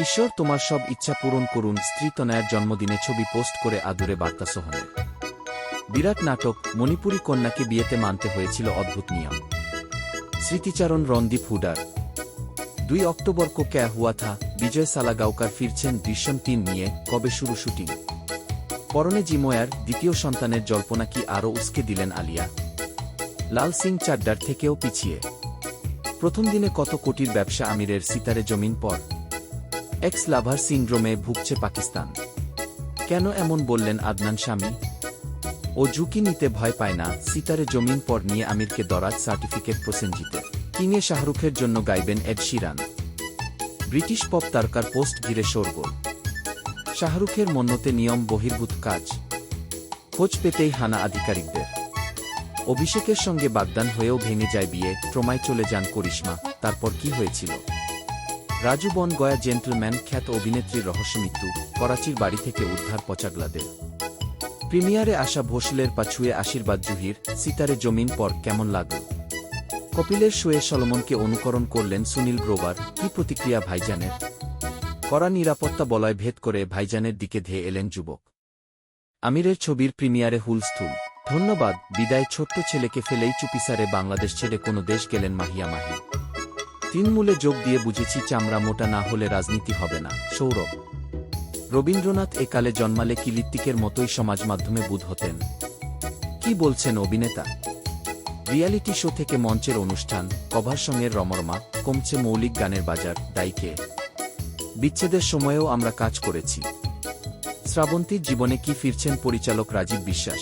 ঈশ্বর তোমার সব ইচ্ছা পূরণ করুন স্ত্রী তনয়ের জন্মদিনে ছবি পোস্ট করে আদুরে বার্তা সোহনের বিরাট নাটক, মণিপুরী কন্যাকে বিয়েতে মানতে হয়েছিল অদ্ভুত নিয়ম। স্মৃতিচারণ রণদীপ হুডার। দুই অক্টোবর কো ক্যা হুয়া থা বিজয় সালাগাওকার ফিরছেন দৃশ্যম তিন নিয়ে কবে শুরু শুটিং? পরনে জিময়ার দ্বিতীয় সন্তানের জল্পনা কি আরও উস্কে দিলেন আলিয়া? লাল সিং চাড্ডার থেকেও পিছিয়ে। প্রথম দিনে কত কোটির ব্যবসা আমিরের সিতারে জমিন পর? এক্স লাভার সিন্ড্রোমে ভুগছে পাকিস্তান। কেন এমন বললেন আদনান স্বামী? ও ঝুঁকি নিতে ভয় পায় না, সিতারে জমিন পর নিয়ে আমিরকে দরাজ সার্টিফিকেট প্রসেনজিতে। কিংয়ে শাহরুখের জন্য গাইবেন এড শিরান। ব্রিটিশ পপ তারকার পোস্ট ঘিরে শোরগোল। শাহরুখের মন্নতে নিয়ম বহির্ভূত কাজ। খোঁজ পেতেই হানা আধিকারিকদের। অভিষেকের সঙ্গে বাগদান হয়েও ভেঙে যায় বিয়ে ট্রমায় চলে যান করিশ্মা, তারপর কি হয়েছিল? রাজু বন গয়া জেন্টলম্যান খ্যাত অভিনেত্রীর রহস্য মৃত্যু, করাচির বাড়ি থেকে উদ্ধার পচাগলাদের। প্রিমিয়ারে আসা ভোসলের পাছুয়ে আশীর্বাদ জুহির, সিতারে জমিন পর কেমন লাগল? কপিলের শোয়ে সলমনকে অনুকরণ করলেন সুনীল গ্রোভার, কি প্রতিক্রিয়া ভাইজানের? কড়া নিরাপত্তা বলয় ভেদ করে ভাইজানের দিকে ধেয়ে এলেন যুবক। আমিরের ছবির প্রিমিয়ারে হুলস্থুল ধন্যবাদ, বিদায় ছোট্ট ছেলেকে ফেলেই চুপিসারে বাংলাদেশ ছেড়ে কোনো দেশ গেলেন মাহিয়া মাহি। তৃণমূলে যোগ দিয়ে বুঝেছি চামড়া মোটা না হলে রাজনীতি হবে না। সৌরভ। রবীন্দ্রনাথ একালে জন্মালে কি মতোই সমাজ মাধ্যমে বুধ হতেন। কি বলছেন অভিনেতা? রিয়ালিটি শো থেকে মঞ্চের অনুষ্ঠান, কভার সঙ্গের রমরমা, কমছে মৌলিক গানের বাজার দায়ীকে বিচ্ছেদের সময়েও আমরা কাজ করেছি। শ্রাবন্তীর জীবনে কি ফিরছেন পরিচালক রাজীব বিশ্বাস?